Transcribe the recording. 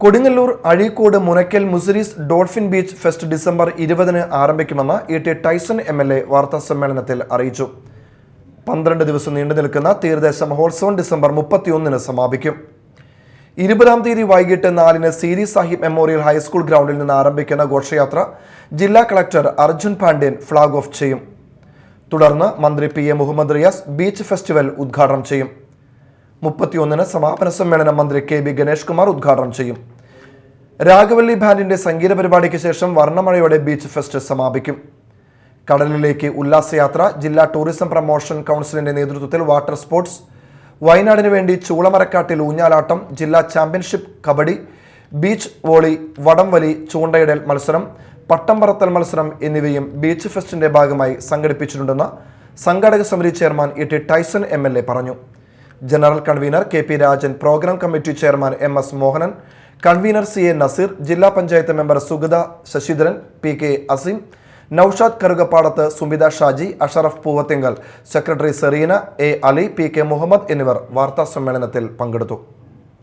Kodungallur Azhikode Munakkal Muziris dolphin beach fest December ഇരുപതിന് ആരംഭിക്കുമെന്ന് E T Tyson M L A വാർത്താ സമ്മേളനത്തിൽ അറിയിച്ചു. പന്ത്രണ്ട് ദിവസം നീണ്ടു നിൽക്കുന്ന തീരദേശ മഹോത്സവം ഡിസംബർ മുപ്പത്തിയൊന്നിന് സമാപിക്കും. ഇരുപതാം തീയതി വൈകിട്ട് നാലിന് സീരി സാഹിബ് മെമ്മോറിയൽ ഹൈസ്കൂൾ ഗ്രൗണ്ടിൽ നിന്ന് ആരംഭിക്കുന്ന ഘോഷയാത്ര ജില്ലാ collector Arjun Pandian flag off ചെയ്യും. തുടർന്ന് മന്ത്രി P A Muhammad Riyas beach festival ഉദ്ഘാടനം ചെയ്യും. മുപ്പത്തിയൊന്നിന് സമാപന സമ്മേളനം മന്ത്രി കെ ബി ഗണേഷ് കുമാർ ഉദ്ഘാടനം ചെയ്യും. രാഘവല്ലി ബാൻഡിന്റെ സംഗീത പരിപാടിക്ക് ശേഷം വർണമഴയോടെ ബീച്ച് ഫെസ്റ്റ് സമാപിക്കും. കടലിലേക്ക് ഉല്ലാസയാത്ര ജില്ലാ ടൂറിസം പ്രൊമോഷൻ കൗൺസിലിന്റെ നേതൃത്വത്തിൽ വാട്ടർ സ്പോർട്സ് വയനാടിന് വേണ്ടി ചൂളമരക്കാട്ടിൽ ഊഞ്ഞാലാട്ടം ജില്ലാ ചാമ്പ്യൻഷിപ്പ് കബഡി ബീച്ച് വോളി വടംവലി ചൂണ്ടയിടൽ മത്സരം പട്ടം പറത്തൽ മത്സരം എന്നിവയും ബീച്ച് ഫെസ്റ്റിന്റെ ഭാഗമായി സംഘടിപ്പിച്ചിട്ടുണ്ടെന്ന് സംഘാടക സമിതി chairman E T Tyson M പറഞ്ഞു. General convener K P Rajan programme committee chairman M S Mohanan convener C A Nazeer ജില്ലാ panchayat member Sugatha Sasidharan P K Aseem Noushad Karukappadath Sumitha Shaji Ashraf Poovathinkal secretary Sereena A Ali P K Muhammad എന്നിവർ വാർത്താ സമ്മേളനത്തിൽ പങ്കെടുത്തു.